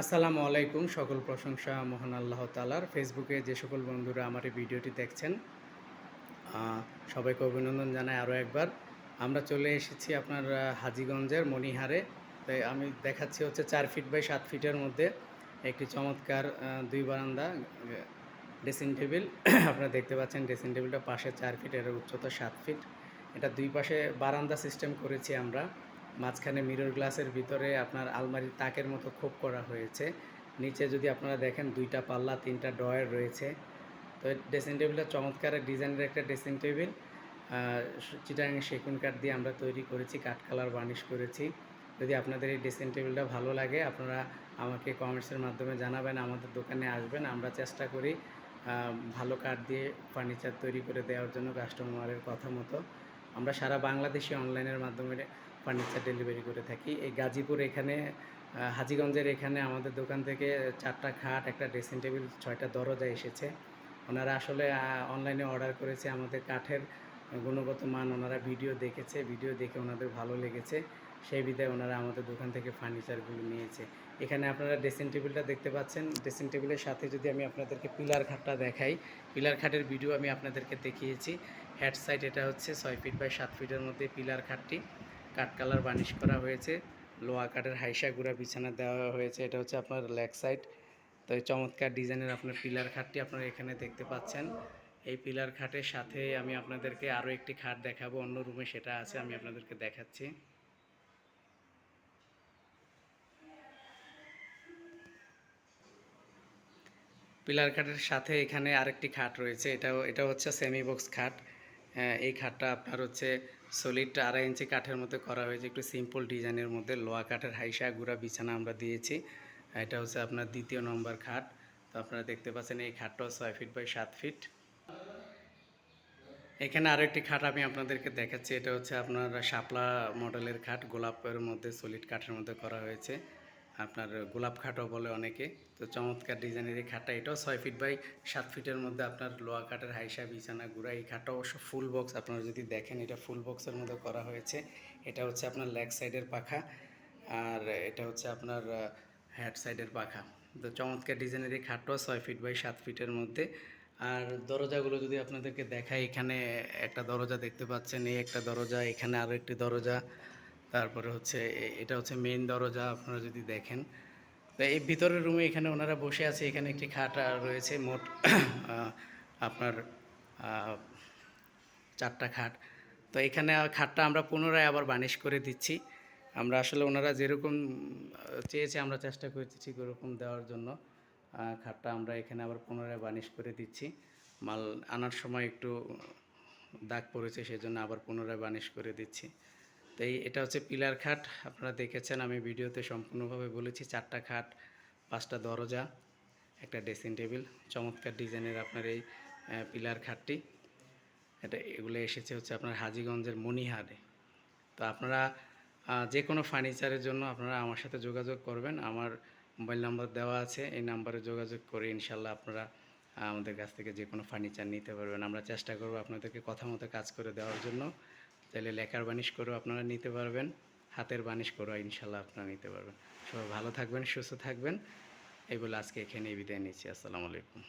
আসসালামু আলাইকুম সকল প্রশংসা মহান আল্লাহ তালার ফেসবুকে যে সকল বন্ধুরা আমার এই ভিডিওটি দেখছেন সবাইকে অভিনন্দন জানাই আরও একবার। আমরা চলে এসেছি আপনার হাজীগঞ্জের মণিহারে। তাই আমি দেখাচ্ছি হচ্ছে চার ফিট বাই সাত ফিটের মধ্যে একটি চমৎকার দুই বারান্দা ড্রেসিং টেবিল আপনারা দেখতে পাচ্ছেন ড্রেসিং টেবিলটা পাশে চার ফিট এর উচ্চতা সাত ফিট এটা দুই পাশে বারান্দা সিস্টেম করেছি আমরা। মাঝখানে মিরর গ্লাসের ভিতরে আপনার আলমারির তাকের মতো খোপ করা হয়েছে। নিচে যদি আপনারা দেখেন দুইটা পাল্লা, তিনটা ড্রয়ার রয়েছে। তো ড্রেসিং টেবিলটা চমৎকার ডিজাইনের একটা ড্রেসিং টেবিল চিটাং সেগুন কাঠ দিয়ে আমরা তৈরি করেছি, কাঠ কালার বার্নিশ করেছি। যদি আপনাদের এই ড্রেসিং টেবিলটা ভালো লাগে, আপনারা আমাকে কমেন্টসের মাধ্যমে জানাবেন, আমাদের দোকানে আসবেন। আমরা চেষ্টা করি ভালো কাঠ দিয়ে ফার্নিচার তৈরি করে দেওয়ার জন্য কাস্টমারের কথা মতো। আমরা সারা বাংলাদেশে অনলাইনের মাধ্যমে ফার্নিচার ডেলিভারি করে থাকি। এই গাজীপুর এখানে হাজীগঞ্জের এখানে আমাদের দোকান থেকে চারটা খাট, একটা ড্রেসিং টেবিল ছয়টা দরজা এসেছে। ওনারা আসলে অনলাইনে অর্ডার করেছে আমাদের কাঠের গুণগত মান। ওনারা ভিডিও দেখেছে ভিডিও দেখে ওনাদের ভালো লেগেছে। সেই বিধায় ওনারা আমাদের দোকান থেকে ফার্নিচারগুলো নিয়েছে। এখানে আপনারা ড্রেসিং টেবিলটা দেখতে পাচ্ছেন। ড্রেসিং টেবিলের সাথে যদি আমি আপনাদেরকে পিলার খাটটা দেখাই, পিলার খাটের ভিডিও আমি আপনাদেরকে দেখিয়েছি। হেড সাইড এটা হচ্ছে ছয় ফিট বাই সাত ফিটের মধ্যে পিলার খাটটি। কাঠ কালার বানিশ করা হয়েছে। লোহা কাঠের হাইসা গুঁড়া বিছানা দেওয়া হয়েছে। এটা হচ্ছে আপনার লেগ সাইড। তো এই চমৎকার ডিজাইনের আপনার পিলার খাটটি আপনারা এখানে দেখতে পাচ্ছেন। এই পিলার খাটের সাথে আমি আপনাদেরকে আরও একটি খাট দেখাবো। অন্য রুমে সেটা আছে, আমি আপনাদেরকে দেখাচ্ছি। পিলার খাটের সাথে এখানে আরেকটি খাট রয়েছে। এটাও, এটা হচ্ছে সেমি বক্স খাট এই খাটটা আপনার হচ্ছে সলিড আড়াই ইঞ্চি কাঠের মধ্যে করা হয়েছে, একটু সিম্পল ডিজাইনের মধ্যে। লোয়া কাঠের হাইসা গুঁড়া বিছানা আমরা দিয়েছি। এটা হচ্ছে আপনার দ্বিতীয় নম্বর খাট। তো আপনারা দেখতে পাচ্ছেন এই খাটটা ছয় ফিট বাই সাত ফিট এখানে আরও একটি খাট আমি আপনাদেরকে দেখাচ্ছি। এটা হচ্ছে আপনার শাপলা মডেলের খাট। গোলাপের মধ্যে সলিড কাঠের মধ্যে করা হয়েছে। আপনার গোলাপ খাটও বলে অনেকে। তো চমৎকার ডিজাইনের এই খাটটা, এটাও ছয় ফিট বাই সাত ফিটের মধ্যে আপনার লোয়া কাঠের হাইসা, বিছানা, গুঁড়া, এই খাটটা অবশ্য ফুল বক্স আপনারা যদি দেখেন, এটা ফুল বক্সের মধ্যে করা হয়েছে। এটা হচ্ছে আপনার লেগ সাইডের পাখা আর এটা হচ্ছে আপনার হেড সাইডের পাখা। তো চমৎকার ডিজাইনের এই খাটটাও ছয় ফিট বাই সাত ফিটের মধ্যে। আর দরজাগুলো যদি আপনাদেরকে দেখায় এখানে একটা দরজা দেখতে পাচ্ছেন, এই একটা দরজা, এখানে আরও একটি দরজা। তারপরে হচ্ছে এটা হচ্ছে মেইন দরজা আপনারা যদি দেখেন। তো এই ভিতরের রুমে এখানে ওনারা বসে আছে, এখানে একটি খাট রয়েছে, মোট আপনার চারটা খাট। তো এখানে খাটটা আমরা পুনরায় আবার বানিশ করে দিচ্ছি। আমরা আসলে ওনারা যেরকম চেয়েছে আমরা চেষ্টা করছি ঠিক ওরকম দেওয়ার জন্য। খাটটা আমরা এখানে আবার পুনরায় বানিশ করে দিচ্ছি। মাল আনার সময় একটু দাগ পড়েছে, সেজন্য আবার পুনরায় বানিশ করে দিচ্ছি। তো এই, এটা হচ্ছে পিলার খাট। আপনারা দেখেছেন আমি ভিডিওতে সম্পূর্ণভাবে বলেছি চারটা খাট, পাঁচটা দরজা, একটা ড্রেসিং টেবিল, চমৎকার ডিজাইনের আপনার এই পিলার খাটটি। এটা, এগুলো এসেছে হচ্ছে আপনার হাজীগঞ্জের মণিহারে তো আপনারা যে কোনো ফার্নিচারের জন্য আপনারা আমার সাথে যোগাযোগ করবেন। আমার মোবাইল নাম্বার দেওয়া আছে, এই নাম্বারে যোগাযোগ করে ইনশাল্লাহ আপনারা আমাদের কাছ থেকে যে কোনো ফার্নিচার নিতে পারবেন। আমরা চেষ্টা করব আপনাদেরকে কথা মতো কাজ করে দেওয়ার জন্য। চাইলে লেখার বানিশ করেও আপনারা নিতে পারবেন, হাতের বানিশ করেও ইনশাল্লাহ আপনারা নিতে পারবেন। সবাই ভালো থাকবেন, সুস্থ থাকবেন। এই বলে আজকে এখানেই বিদায় নিচ্ছি। আসসালামু আলাইকুম।